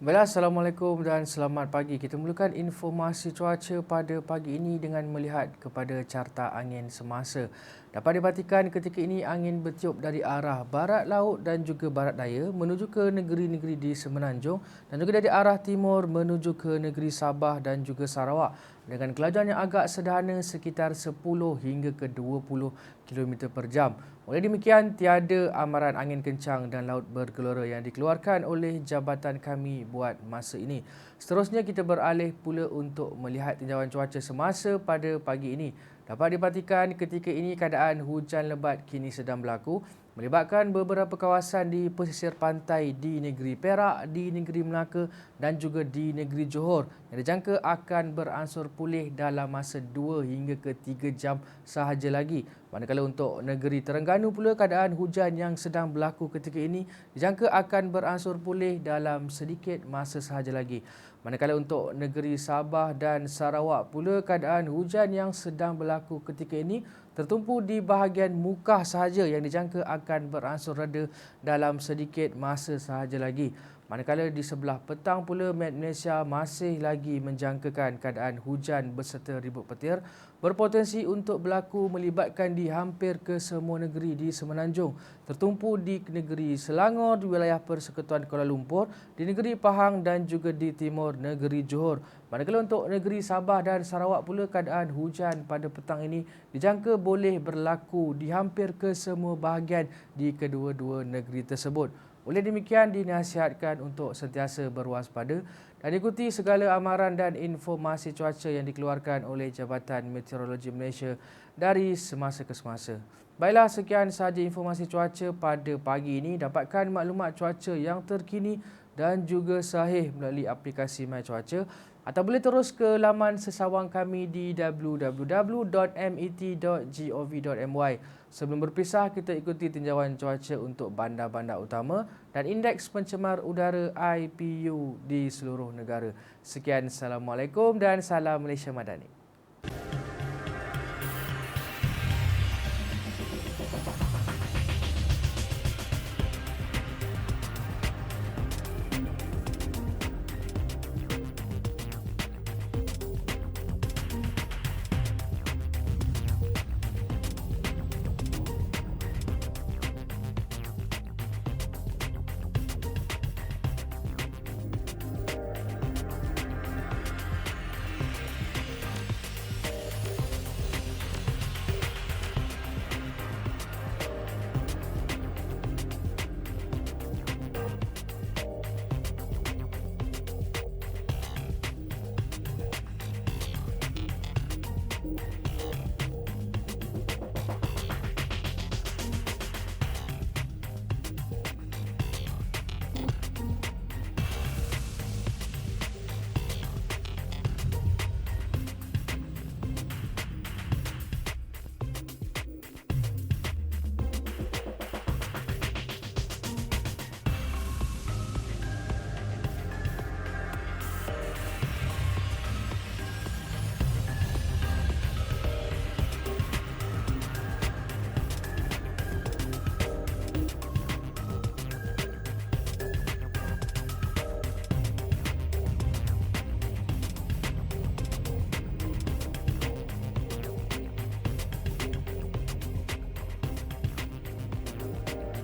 Baiklah, Assalamualaikum dan selamat pagi. Kita mulakan informasi cuaca pada pagi ini dengan melihat kepada carta angin semasa. Dapat diperhatikan ketika ini angin bertiup dari arah barat laut dan juga barat daya menuju ke negeri-negeri di Semenanjung dan juga dari arah timur menuju ke negeri Sabah dan juga Sarawak dengan kelajuan yang agak sederhana sekitar 10 hingga ke 20 km per jam. Oleh demikian, tiada amaran angin kencang dan laut bergelora yang dikeluarkan oleh jabatan kami buat masa ini. Seterusnya kita beralih pula untuk melihat tinjauan cuaca semasa pada pagi ini. Dapat diperhatikan ketika ini keadaan hujan lebat kini sedang berlaku melibatkan beberapa kawasan di pesisir pantai di negeri Perak, di negeri Melaka dan juga di negeri Johor yang dijangka akan beransur pulih dalam masa 2 hingga ke 3 jam sahaja lagi. Manakala untuk negeri Terengganu pula keadaan hujan yang sedang berlaku ketika ini dijangka akan beransur pulih dalam sedikit masa sahaja lagi. Manakala untuk negeri Sabah dan Sarawak pula keadaan hujan yang sedang berlaku ketika ini tertumpu di bahagian muka sahaja yang dijangka akan beransur reda dalam sedikit masa sahaja lagi. Manakala di sebelah petang pula Met Malaysia masih lagi menjangkakan keadaan hujan berserta ribut petir berpotensi untuk berlaku melibatkan di hampir ke semua negeri di Semenanjung tertumpu di negeri Selangor di wilayah Persekutuan Kuala Lumpur, di negeri Pahang dan juga di timur negeri Johor. Manakala untuk negeri Sabah dan Sarawak pula keadaan hujan pada petang ini dijangka boleh berlaku di hampir ke semua bahagian di kedua-dua negeri tersebut. Oleh demikian dinasihatkan untuk sentiasa berwaspada dan ikuti segala amaran dan informasi cuaca yang dikeluarkan oleh Jabatan Meteorologi Malaysia dari semasa ke semasa. Baiklah sekian sahaja informasi cuaca pada pagi ini. Dapatkan maklumat cuaca yang terkini dan juga sahih melalui aplikasi My Cuaca atau boleh terus ke laman sesawang kami di www.met.gov.my. Sebelum berpisah, kita ikuti tinjauan cuaca untuk bandar-bandar utama dan indeks pencemar udara IPU di seluruh negara. Sekian, Assalamualaikum dan salam Malaysia Madani.